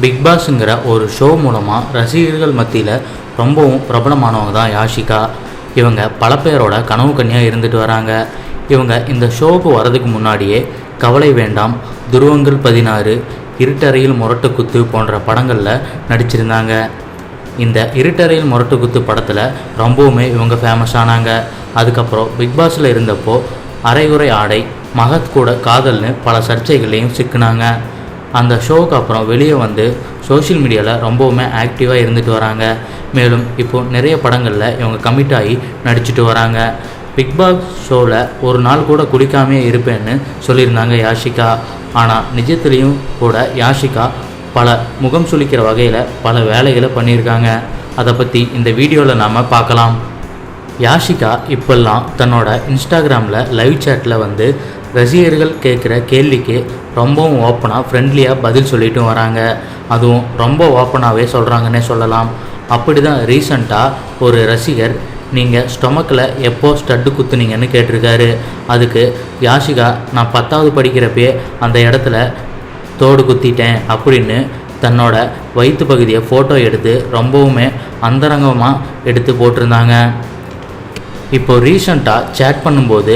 Big பாஸுங்கிற ஒரு show மூலமாக ரசிகர்கள் மத்தியில் ரொம்பவும் பிரபலமானவங்க தான் யாஷிகா. இவங்க பல பேரோட கனவு கன்னியாக இருந்துட்டு வராங்க. இவங்க இந்த ஷோவுக்கு வரதுக்கு முன்னாடியே கவலை வேண்டாம் துருவங்கள் பதினாறு இருட்டறையில் முரட்டுக்குத்து போன்ற படங்களில் நடிச்சிருந்தாங்க. இந்த இருட்டறையில் முரட்டுக்குத்து படத்தில் ரொம்பவுமே இவங்க ஃபேமஸ் ஆனாங்க. அதுக்கப்புறம் பிக் பாஸில் இருந்தப்போ அரைகுறை ஆடை மகத் கூட காதல்னு பல சர்ச்சைகளையும் சிக்கினாங்க. அந்த ஷோவுக்கு அப்புறம் வெளியே வந்து சோஷியல் மீடியாவில் ரொம்பவுமே ஆக்டிவாக இருந்துட்டு வராங்க. மேலும் இப்போது நிறைய படங்களில் இவங்க கமிட் ஆகி நடிச்சிட்டு வராங்க. பிக் பாஸ் ஷோவில் ஒரு நாள் கூட குடிக்காமே இருப்பேன்னு சொல்லியிருந்தாங்க யாஷிகா. ஆனால் நிஜத்துலேயும் கூட யாஷிகா பல முகம் சுளிக்கிற வகையில் பல வேலைகளை பண்ணியிருக்காங்க. அதை பற்றி இந்த வீடியோவில் நாம் பார்க்கலாம். யாஷிகா இப்பெல்லாம் தன்னோட இன்ஸ்டாகிராமில் லைவ் சேட்டில் வந்து ரசிகர்கள் கேட்குற கேள்விக்கு ரொம்பவும் ஓப்பனாக ஃப்ரெண்ட்லியாக பதில் சொல்லிட்டும் வராங்க. அதுவும் ரொம்ப ஓப்பனாகவே சொல்கிறாங்கன்னே சொல்லலாம். அப்படி தான் ரீசண்டாக ஒரு ரசிகர் நீங்கள் ஸ்டொமக்கில் எப்போ ஸ்டட்டு குத்துனீங்கன்னு கேட்டிருக்காரு. அதுக்கு யாஷிகா நான் பத்தாவது படிக்கிறப்பயே அந்த இடத்துல தோடு குத்திட்டேன் அப்படின்னு தன்னோட வயிற்று பகுதியை ஃபோட்டோ எடுத்து ரொம்பவுமே அந்தரங்கமாக எடுத்து போட்டிருந்தாங்க. இப்போ ரீசண்டாக சேட் பண்ணும்போது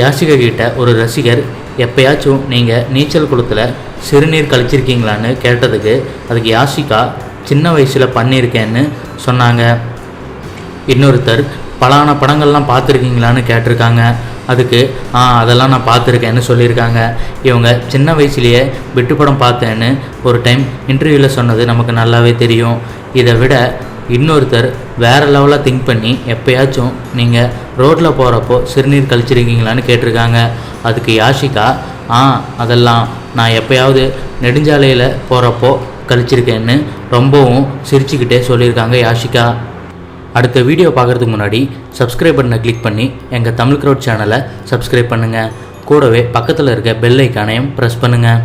யாசிககிட்ட ஒரு ரசிகர் எப்பயாச்சும் நீங்கள் நீச்சல் குளத்தில் சிறுநீர் கழிச்சிருக்கீங்களான்னு கேட்டதுக்கு அதுக்கு யாசிகா சின்ன வயசில் பண்ணியிருக்கேன்னு சொன்னாங்க. இன்னொருத்தர் பலான படங்கள்லாம் பார்த்துருக்கீங்களான்னு கேட்டிருக்காங்க. அதுக்கு ஆ அதெல்லாம் நான் பார்த்துருக்கேன்னு சொல்லியிருக்காங்க. இவங்க சின்ன வயசுலேயே விட்டு படம் பார்த்தேன்னு ஒரு டைம் இன்டர்வியூவில் சொன்னது நமக்கு நல்லாவே தெரியும். இதை விட இன்னொருத்தர் வேறு லெவலாக திங்க் பண்ணி எப்போயாச்சும் நீங்கள் ரோட்டில் போகிறப்போ சிறுநீர் கழிச்சிருக்கீங்களான்னு கேட்டிருக்காங்க. அதுக்கு யாஷிகா ஆ அதெல்லாம் நான் எப்போயாவது நெடுஞ்சாலையில் போகிறப்போ கழிச்சிருக்கேன்னு ரொம்பவும் சிரிச்சுக்கிட்டே சொல்லியிருக்காங்க யாஷிகா. அடுத்த வீடியோ பார்க்குறதுக்கு முன்னாடி சப்ஸ்கிரைப் பட்டனை கிளிக் பண்ணி எங்கள் தமிழ் க்ரௌட் சேனலை சப்ஸ்கிரைப் பண்ணுங்கள் கூடவே பக்கத்தில் இருக்க பெல் ஐக்கானையும் ப்ரெஸ் பண்ணுங்கள்